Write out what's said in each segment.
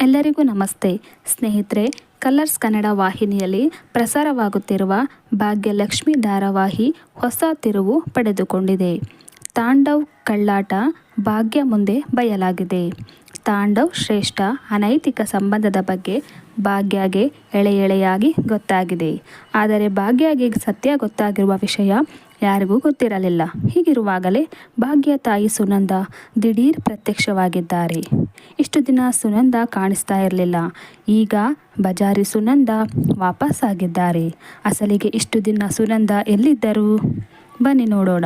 ಎಲ್ಲರಿಗೂ ನಮಸ್ತೆ. ಸ್ನೇಹಿತರೆ, ಕಲರ್ಸ್ ಕನ್ನಡ ವಾಹಿನಿಯಲ್ಲಿ ಪ್ರಸಾರವಾಗುತ್ತಿರುವ ಭಾಗ್ಯಲಕ್ಷ್ಮಿ ಧಾರಾವಾಹಿ ಹೊಸ ತಿರುವು ಪಡೆದುಕೊಂಡಿದೆ. ತಾಂಡವ್ ಕಳ್ಳಾಟ ಭಾಗ್ಯ ಮುಂದೆ ಬಯಲಾಗಿದೆ. ತಾಂಡವ್ ಶ್ರೇಷ್ಠ ಅನೈತಿಕ ಸಂಬಂಧದ ಬಗ್ಗೆ ಭಾಗ್ಯಗೆ ಎಳೆ ಎಳೆಯಾಗಿ ಗೊತ್ತಾಗಿದೆ. ಆದರೆ ಭಾಗ್ಯಗೆ ಸತ್ಯ ಗೊತ್ತಾಗಿರುವ ವಿಷಯ ಯಾರಿಗೂ ಗೊತ್ತಿರಲಿಲ್ಲ. ಹೀಗಿರುವಾಗಲೇ ಭಾಗ್ಯ ತಾಯಿ ಸುನಂದ ದಿಢೀರ್ ಪ್ರತ್ಯಕ್ಷವಾಗಿದ್ದಾರೆ. ಇಷ್ಟು ದಿನ ಸುನಂದ ಕಾಣಿಸ್ತಾ ಇರಲಿಲ್ಲ. ಈಗ ಬಜಾರಿ ಸುನಂದ ವಾಪಸ್ ಆಗಿದ್ದಾರೆ ಅಸಲಿಗೆ ಇಷ್ಟು ದಿನ ಸುನಂದ ಎಲ್ಲಿದ್ದರು? ಬನ್ನಿ ನೋಡೋಣ.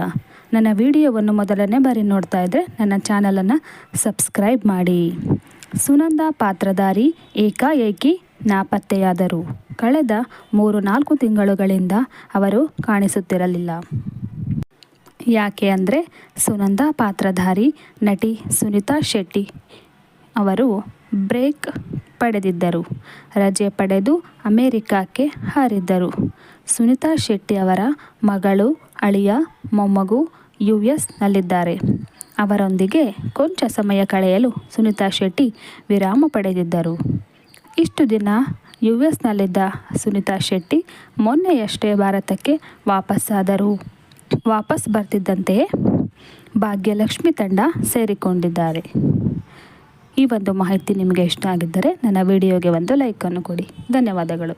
ನನ್ನ ವಿಡಿಯೋವನ್ನು ಮೊದಲನೇ ಬಾರಿ ನೋಡ್ತಾ ಇದ್ದರೆ ನನ್ನ ಚಾನಲನ್ನು ಸಬ್ಸ್ಕ್ರೈಬ್ ಮಾಡಿ. ಸುನಂದ ಪಾತ್ರಧಾರಿ ಏಕಾಏಕಿ ನಾಪತ್ತೆಯಾದರು. ಕಳೆದ ಮೂರು ನಾಲ್ಕು ತಿಂಗಳುಗಳಿಂದ ಅವರು ಕಾಣಿಸುತ್ತಿರಲಿಲ್ಲ. ಯಾಕೆ ಅಂದರೆ ಸುನಂದ ಪಾತ್ರಧಾರಿ ನಟಿ ಸುನಿತಾ ಶೆಟ್ಟಿ ಅವರು ಬ್ರೇಕ್ ಪಡೆದಿದ್ದರು. ರಜೆ ಪಡೆದು ಅಮೆರಿಕಕ್ಕೆ ಹಾರಿದ್ದರು. ಸುನಿತಾ ಶೆಟ್ಟಿ ಅವರ ಮಗಳು ಅಳಿಯ ಮೊಮ್ಮಗು ಯು ಎಸ್ನಲ್ಲಿದ್ದಾರೆ ಅವರೊಂದಿಗೆ ಕೊಂಚ ಸಮಯ ಕಳೆಯಲು ಸುನಿತಾ ಶೆಟ್ಟಿ ವಿರಾಮ ಪಡೆದಿದ್ದರು. ಇಷ್ಟು ದಿನ ಯು ಎಸ್ನಲ್ಲಿದ್ದ ಸುನಿತಾ ಶೆಟ್ಟಿ ಮೊನ್ನೆಯಷ್ಟೇ ಭಾರತಕ್ಕೆ ವಾಪಸ್ಸಾದರು. ವಾಪಸ್ ಬರ್ತಿದ್ದಂತೆಯೇ ಭಾಗ್ಯಲಕ್ಷ್ಮಿ ತಂಡ ಸೇರಿಕೊಂಡಿದ್ದಾರೆ. ಈ ಒಂದು ಮಾಹಿತಿ ನಿಮಗೆ ಇಷ್ಟ ಆಗಿದ್ದರೆ ನನ್ನ ವಿಡಿಯೋಗೆ ಒಂದು ಲೈಕನ್ನು ಕೊಡಿ. ಧನ್ಯವಾದಗಳು.